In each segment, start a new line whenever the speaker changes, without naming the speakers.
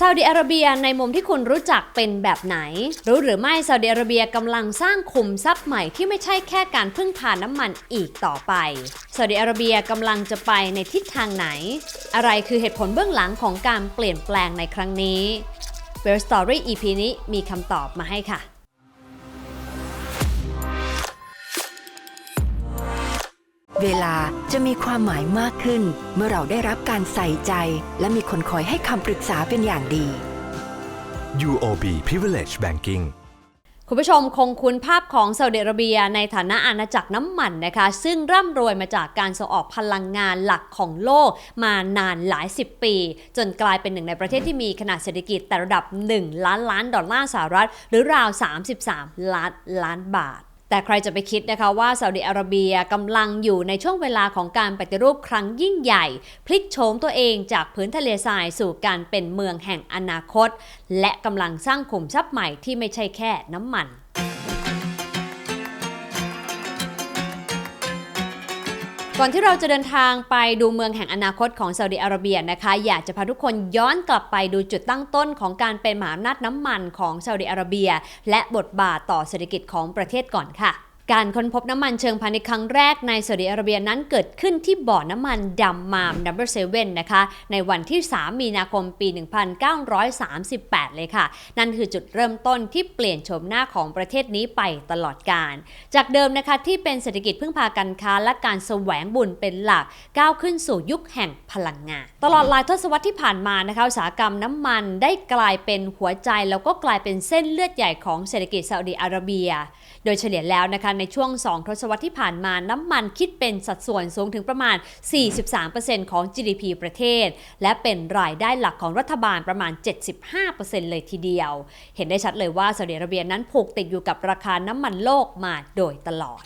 ซาอุดิอาระเบียในมุมที่คุณรู้จักเป็นแบบไหน รู้หรือไม่ซาอุดิอาระเบียกำลังสร้างขุมทรัพย์ใหม่ที่ไม่ใช่แค่การพึ่งพาน้ำมันอีกต่อไปซาอุดิอาระเบียกำลังจะไปในทิศทางไหน อะไรคือเหตุผลเบื้องหลังของการเปลี่ยนแปลงในครั้งนี้เวลสตอรี่ EP นี้มีคำตอบมาให้ค่ะ
เวลาจะมีความหมายมากขึ้น เมื่อเราได้รับการใส่ใจ และมีคนคอยให้คำปรึกษาเป็นอย่างดี
UOB Privilege Banking
คุณผู้ชมคงคุ้นภาพของซาอุดิอาระเบียในฐานะอาณาจักรน้ำมันนะคะ ซึ่งร่ำรวยมาจากการส่งออกพลังงานหลักของโลกมานานหลายสิบปี จนกลายเป็นหนึ่งในประเทศที่มีขนาดเศรษฐกิจแต่ระดับ 1 ล้านล้านดอลลาร์สหรัฐ หรือราว 33 ล้านล้านบาท แต่ใครจะไปคิดนะคะว่าซาอุดิอาระเบียกำลังอยู่ในช่วงเวลาของการปฏิรูปครั้งยิ่งใหญ่ พลิกโฉมตัวเองจากพื้นทะเลทรายสู่การเป็นเมืองแห่งอนาคต และกำลังสร้างขุมทรัพย์ใหม่ที่ไม่ใช่แค่น้ำมัน ก่อนที่เราจะเดินทางไปดูเมืองแห่งอนาคตของซาอุดิอาระเบียนะคะ อยากจะพาทุกคนย้อนกลับไปดูจุดตั้งต้นของการเป็นมหาอำนาจน้ำมันของซาอุดิอาระเบีย และบทบาทต่อเศรษฐกิจของประเทศก่อนค่ะ การค้นพบน้ำมันเชิงพาณิชย์ครั้งแรกในซาอุดิอาระเบียนั้นเกิดขึ้นที่บ่อน้ำมันดำมาม number 7นะคะ ในวันที่ 3 มีนาคมปี 1938 เลยค่ะ นั่นคือจุดเริ่มต้นที่เปลี่ยนโฉมหน้าของประเทศนี้ไปตลอดกาล จากเดิมนะคะที่เป็นเศรษฐกิจพึ่งพาการค้าและการแสวงบุญเป็นหลัก ก้าวขึ้นสู่ยุคแห่งพลังงาน ตลอดหลายทศวรรษที่ผ่านมานะคะอุตสาหกรรมน้ำมันได้กลายเป็นหัวใจแล้วก็กลายเป็นเส้นเลือดใหญ่ของเศรษฐกิจซาอุดิอาระเบีย โดยเฉลี่ยแล้วนะคะในช่วง 2 ทศวรรษที่ผ่านมาน้ำมันคิดเป็นสัดส่วนสูงถึงประมาณ 43%ของ GDP ประเทศ และเป็นรายได้หลักของรัฐบาลประมาณ 75%เลยทีเดียว เห็นได้ชัดเลยว่าซาอุดิอาระเบียนั้นผูกติดอยู่กับราคาน้ำมันโลกมาโดยตลอด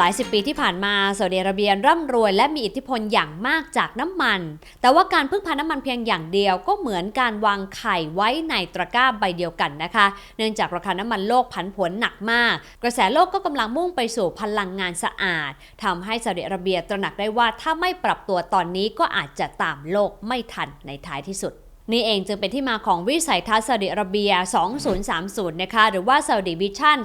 หลายสิบปีที่ผ่านมาซาอุดิอาระเบียร่ำรวยและมีอิทธิพลอย่างมากจากน้ำมัน แต่ว่าการพึ่งพาน้ำมันเพียงอย่างเดียวก็เหมือนการวางไข่ไว้ในตะกร้าใบเดียวกันนะคะ เนื่องจากราคาน้ำมันโลกผันผวนหนักมาก กระแสโลกก็กำลังมุ่งไปสู่พลังงานสะอาดทำให้ซาอุดิอาระเบียตระหนักได้ว่าถ้าไม่ปรับตัวตอนนี้ก็อาจจะตามโลกไม่ทันในท้ายที่สุด นี่เองจึงเป็นที่มาของวิสัยทัศน์ซาอุดิอาระเบีย 2030 นะคะ หรือว่า Saudi Vision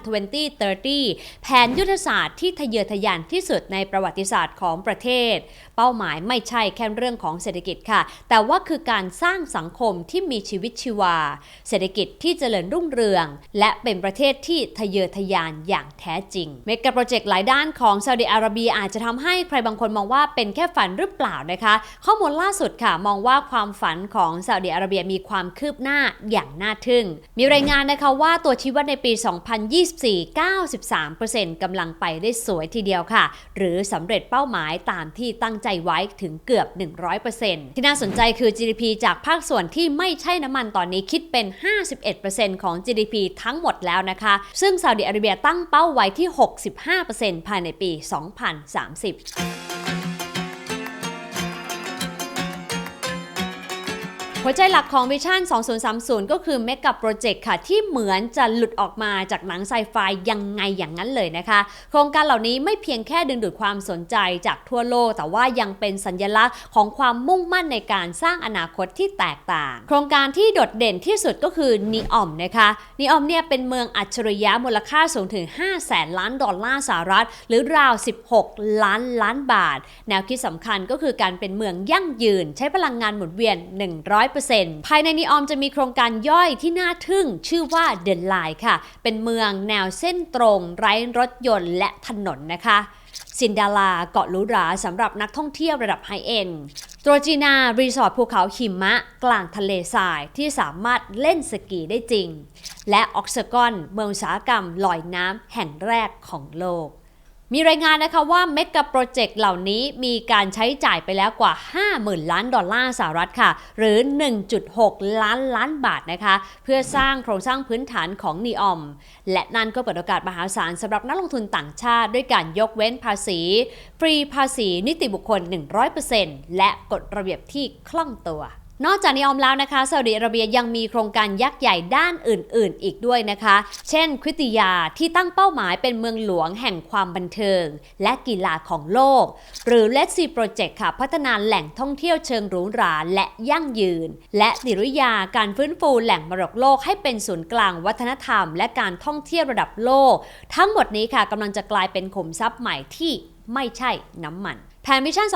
2030 แผนยุทธศาสตร์ที่ทะเยอทะยานที่สุดในประวัติศาสตร์ของประเทศ เป้าหมายไม่ใช่แค่เรื่องของเศรษฐกิจค่ะ แต่ว่าคือการสร้างสังคมที่มีชีวิตชีวา เศรษฐกิจที่เจริญรุ่งเรือง และเป็นประเทศที่ทะเยอทะยานอย่างแท้จริง เมกะโปรเจกต์หลายด้านของซาอุดิอาระเบียอาจจะทำให้ใครบางคนมองว่าเป็นแค่ฝันหรือเปล่านะคะ ข้อมูลล่าสุดค่ะ มองว่าความฝันของซาอุดิอาระเบียมีความคืบหน้าอย่างน่าทึ่ง มีรายงานนะคะว่าตัวชี้วัดในปี 2024 93%กำลังไปได้สวยทีเดียวค่ะ หรือสำเร็จเป้าหมายตามที่ตั้งใจไว้ถึงเกือบ 100%ที่น่าสนใจคือ GDP จากภาคส่วนที่ไม่ใช่น้ำมันตอนนี้คิดเป็น 51%ของ GDP ทั้งหมดแล้วนะคะ ซึ่งซาอุดิอาระเบียตั้งเป้าไว้ที่ 65%ภายในปี 2030 หัวใจหลักของวิชั่น 2030 ก็คือเมกะโปรเจกต์ค่ะ ที่เหมือนจะหลุดออกมาจากหนังไซไฟยังไงอย่างนั้นเลยนะคะ โครงการเหล่านี้ไม่เพียงแค่ดึงดูดความสนใจจากทั่วโลก แต่ว่ายังเป็นสัญลักษณ์ของความมุ่งมั่นในการสร้างอนาคตที่แตกต่าง โครงการที่โดดเด่นที่สุดก็คือนีออมนะคะนีออมเนี่ยเป็นเมืองอัจฉริยะมูลค่าสูงถึง5แสนล้านดอลลาร์สหรัฐ หรือราว 16 ล้านล้านบาท แนวคิดสำคัญก็คือการเป็นเมืองยั่งยืน ใช้พลังงานหมุนเวียน 100ภายในนีออมจะมีโครงการย่อยที่น่าทึ่งชื่อว่าเดนไลน์ค่ะ เป็นเมืองแนวเส้นตรง ไร้รถยนต์และถนนนะคะซินดาลาเกาะหรูราสำหรับนักท่องเที่ยวระดับไฮเอ็นโตรจีนา รีสอร์ทภูเขาหิมะ กลางทะเลทรายที่สามารถเล่นสกีได้จริง และออกซากอนเมืองอุตสาหกรรมลอยน้ำแห่งแรกของโลก มีรายงานนะคะว่าเมกะโปรเจกต์เหล่านี้มีการใช้จ่ายไปแล้วกว่า 50,000 ล้านดอลลาร์สหรัฐค่ะ หรือ 1.6 ล้านล้านบาทนะคะ เพื่อสร้างโครงสร้างพื้นฐานของนีออม และนั่นก็เปิดโอกาสมหาศาลสำหรับนักลงทุนต่างชาติ ด้วยการยกเว้นภาษี ฟรีภาษีนิติบุคคล 100%และกฎระเบียบที่คล่องตัว นอกจากนีออมแล้วนะคะซาอุดิอาระเบียยังมีโครงการยักษ์ใหญ่ด้านอื่น ๆ อีกด้วยนะคะ เช่นคริติยาที่ตั้งเป้าหมายเป็นเมืองหลวงแห่งความบันเทิง และกีฬาของโลก หรือ Let's See Project ค่ะ พัฒนาแหล่งท่องเที่ยวเชิงหรูหราและยั่งยืน และดิริยาการฟื้นฟูแหล่งมรดกโลกให้เป็นศูนย์กลางวัฒนธรรม และการท่องเที่ยวระดับโลก ทั้งหมดนี้ค่ะกำลังจะกลายเป็นขุมทรัพย์ใหม่ที่ไม่ใช่น้ำมัน แผนมิชชั่น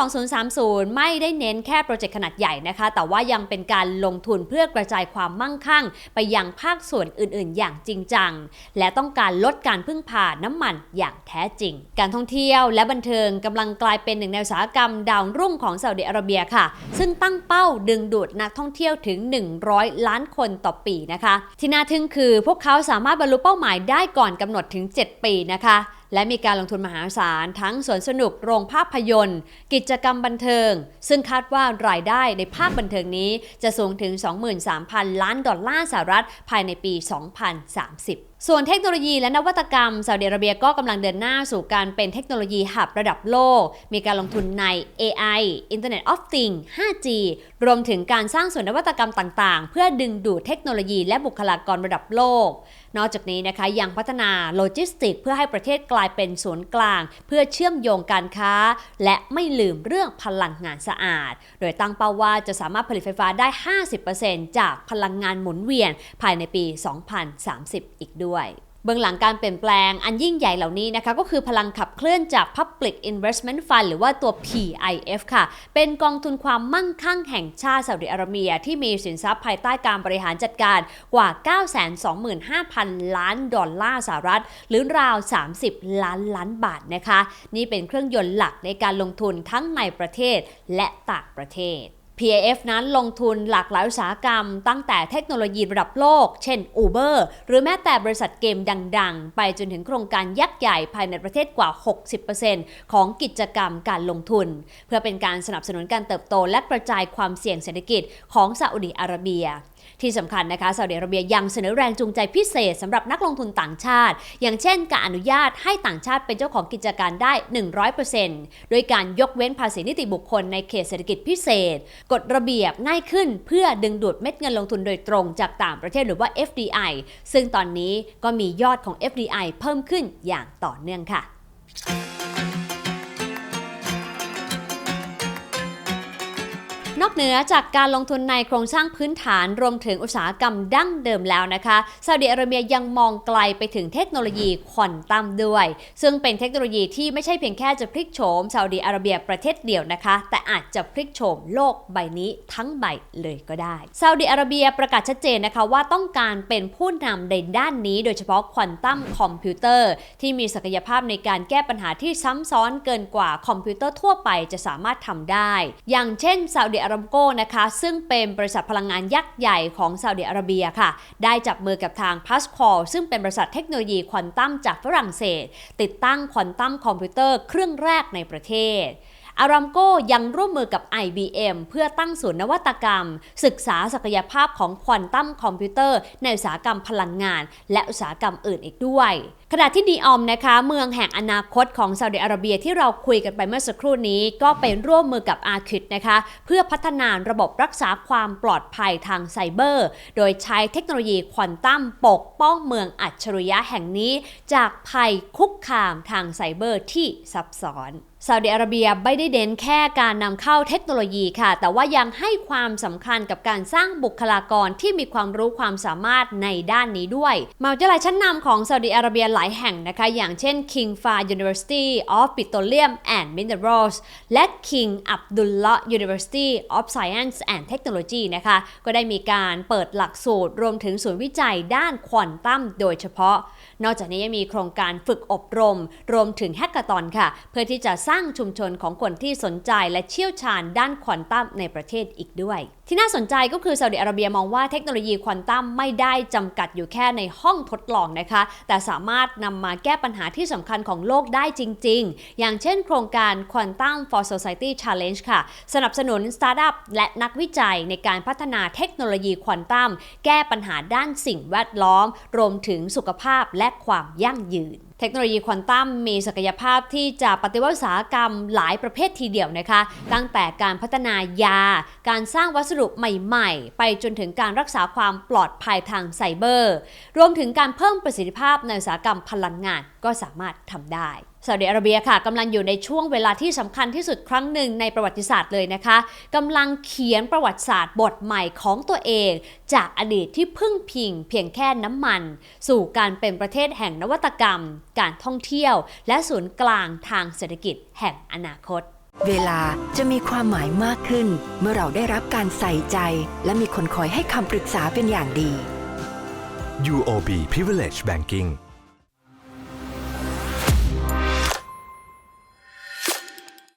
2030 ไม่ได้เน้นแค่โปรเจกต์ขนาดใหญ่นะคะ แต่ว่ายังเป็นการลงทุนเพื่อกระจายความมั่งคั่ง ไปยังภาคส่วนอื่น ๆ อย่างจริงจัง และต้องการลดการพึ่งพาน้ำมันอย่างแท้จริง การท่องเที่ยวและบันเทิงกำลังกลายเป็นหนึ่งในอุตสาหกรรมดาวรุ่งของซาอุดิอาระเบียค่ะ ซึ่งตั้งเป้าดึงดูดนักท่องเที่ยวถึง 100 ล้านคนต่อปีนะคะ ที่น่าทึ่งคือพวกเขาสามารถบรรลุเป้าหมายได้ก่อนกำหนดถึง 7 ปีนะคะและมีการลงทุนมหาศาลทั้งสวนสนุกโรงภาพยนตร์ กิจกรรมบันเทิง ซึ่งคาดว่ารายได้ในภาคบันเทิงนี้จะสูงถึง 23,000 ล้านดอลลาร์สหรัฐภายในปี 2030 ส่วนเทคโนโลยีและนวัตกรรมซาอุดิอาระเบียก็กำลังเดินหน้าสู่การเป็นเทคโนโลยีหับระดับโลก มีการลงทุนใน AI Internet of Things 5G รวมถึงการสร้างส่วนนวัตกรรมต่างๆ เพื่อดึงดูดเทคโนโลยีและบุคลากรระดับโลก นอกจากนี้นะคะยังพัฒนาโลจิสติก เพื่อให้ประเทศกลายเป็นศูนย์กลาง เพื่อเชื่อมโยงการค้า และไม่ลืมเรื่องพลังงานสะอาด โดยตั้งเป้าว่าจะสามารถผลิตไฟฟ้าได้ 50%จากพลังงานหมุนเวียนภายในปี 2030 อีกด้วยด้วย เบื้องหลังการเปลี่ยนแปลงอันยิ่งใหญ่เหล่านี้นะคะ ก็คือพลังขับเคลื่อนจาก Public Investment Fund หรือว่าตัว PIF ค่ะ เป็นกองทุนความมั่งคั่งแห่งชาติซาอุดิอาระเบีย ที่มีสินทรัพย์ภายใต้การบริหารจัดการกว่า 925,000 ล้านดอลลาร์สหรัฐ หรือราว 30 ล้านล้านบาทนะคะ นี่เป็นเครื่องยนต์หลักในการลงทุนทั้งในประเทศและต่างประเทศ P.A.F. นั้นลงทุนหลากหลายอุตสาหกรรม ตั้งแต่เทคโนโลยีระดับโลก เช่น Uber หรือแม้แต่บริษัทเกมดังๆ ไปจนถึงโครงการยักษ์ใหญ่ภายในประเทศกว่า 60%ของกิจกรรมการลงทุน เพื่อเป็นการสนับสนุนการเติบโตและกระจายความเสี่ยงเศรษฐกิจของซาอุดิอาระเบีย ที่สำคัญนะคะซาอุดิอาระเบียยังเสนอแรงจูงใจพิเศษสำหรับนักลงทุนต่างชาติ อย่างเช่น การอนุญาตให้ต่างชาติเป็นเจ้าของกิจการได้ 100%โดยการยกเว้นภาษีนิติบุคคลในเขตเศรษฐกิจพิเศษ กฎระเบียบง่ายขึ้น เพื่อดึงดูดเม็ดเงินลงทุนโดยตรงจากต่างประเทศหรือว่า FDI ซึ่งตอนนี้ก็มียอดของ FDI เพิ่มขึ้นอย่างต่อเนื่องค่ะ นอกเหนือจากการลงทุนในโครงสร้างพื้นฐานรวมถึงอุตสาหกรรมดั้งเดิมแล้วนะคะซาอุดิอาระเบียยังมองไกลไปถึงเทคโนโลยีควอนตัมด้วย ซึ่งเป็นเทคโนโลยีที่ไม่ใช่เพียงแค่จะพลิกโฉมซาอุดิอาระเบียประเทศเดียวนะคะ แต่อาจจะพลิกโฉมโลกใบนี้ทั้งใบเลยก็ได้ซาอุดิอาระเบียประกาศชัดเจนนะคะว่าต้องการเป็นผู้นำในด้านนี้ โดยเฉพาะควอนตัมคอมพิวเตอร์ที่มีศักยภาพในการแก้ปัญหาที่ซ้ำซ้อนเกินกว่าคอมพิวเตอร์ทั่วไปจะสามารถทำได้ อย่างเช่นซาอุดิอาอารามโกนะคะซึ่งเป็นบริษัทพลังงานยักษ์ใหญ่ของซาอุดิอาระเบียค่ะ ได้จับมือกับทาง p a s c a l ซึ่งเป็นบริษัทเทคโนโลยีควอนตัมจากฝรั่งเศส ติดตั้งควอนตัมคอมพิวเตอร์เครื่องแรกในประเทศอารามโกยังร่วมมือกับ IBM เพื่อตั้งศูนย์นวัตกรรม ศึกษาศักยภาพของควอนตัมคอมพิวเตอร์ ในอุตสาหกรรมพลังงาน และอุตสาหกรรมอื่นอีกด้วยขณะที่ดีออมนะคะ เมืองแห่งอนาคตของซาอุดิอาระเบียที่เราคุยกันไปเมื่อสักครู่นี้ ก็ไปร่วมมือกับอาคิดนะคะ เพื่อพัฒนาระบบรักษาความปลอดภัยทางไซเบอร์ โดยใช้เทคโนโลยีควอนตัมปกป้องเมืองอัจฉริยะแห่งนี้ จากภัยคุกคามทางไซเบอร์ที่ซับซ้อนซาอุดิอาระเบียไม่ได้เน้นแค่การนำเข้าเทคโนโลยีค่ะ แต่ว่ายังให้ความสำคัญกับการสร้างบุคลากรที่มีความรู้ความสามารถในด้านนี้ด้วยมหาวิทยาลัยชั้นนำของซาอุดิอาระเบียหลายแห่งนะคะ อย่างเช่น King Fahd University of Petroleum and Minerals และ King Abdullah University of Science and Technology นะคะ ก็ได้มีการเปิดหลักสูตรรวมถึงศูนย์วิจัยด้านควอนตัมโดยเฉพาะ นอกจากนี้ยังมีโครงการฝึกอบรม รวมถึงแฮกเกอร์ตอนค่ะ เพื่อที่จะสร้างชุมชนของคนที่สนใจและเชี่ยวชาญด้านควอนตัมในประเทศอีกด้วย ที่น่าสนใจก็คือซาอุดิอาระเบียมองว่าเทคโนโลยีควอนตัมไม่ได้จำกัดอยู่แค่ในห้องทดลองนะคะ แต่สามารถนำมาแก้ปัญหาที่สำคัญของโลกได้จริง ๆ อย่างเช่น โครงการ Quantum for Society Challenge ค่ะ สนับสนุนสตาร์ทอัพและนักวิจัยในการพัฒนาเทคโนโลยีควอนตัมแก้ปัญหาด้านสิ่งแวดล้อม รวมถึงสุขภาพและและความยั่งยืน เทคโนโลยีควอนตัมมีศักยภาพที่จะปฏิวัติอุตสาหกรรมหลายประเภททีเดียวนะคะ ตั้งแต่การพัฒนายา การสร้างวัสดุใหม่ ๆ ไปจนถึงการรักษาความปลอดภัยทางไซเบอร์ รวมถึงการเพิ่มประสิทธิภาพในอุตสาหกรรมพลังงานก็สามารถทำได้ซาอุดิอาระเบียค่ะกำลังอยู่ในช่วงเวลาที่สำคัญที่สุดครั้งหนึ่งในประวัติศาสตร์เลยนะคะกำลังเขียนประวัติศาสตร์บทใหม่ของตัวเอง จากอดีตที่พึ่งพิง เพียงแค่น้ำมัน สู่การเป็นประเทศแห่งนวัตกรรม การท่องเที่ยว และศูนย์กลางทางเศรษฐกิจแห่งอนาคต
เวลาจะมีความหมายมากขึ้น เมื่อเราได้รับการใส่ใจ และมีคนคอยให้คำปรึกษาเป็นอย่างดี
UOB Privilege Banking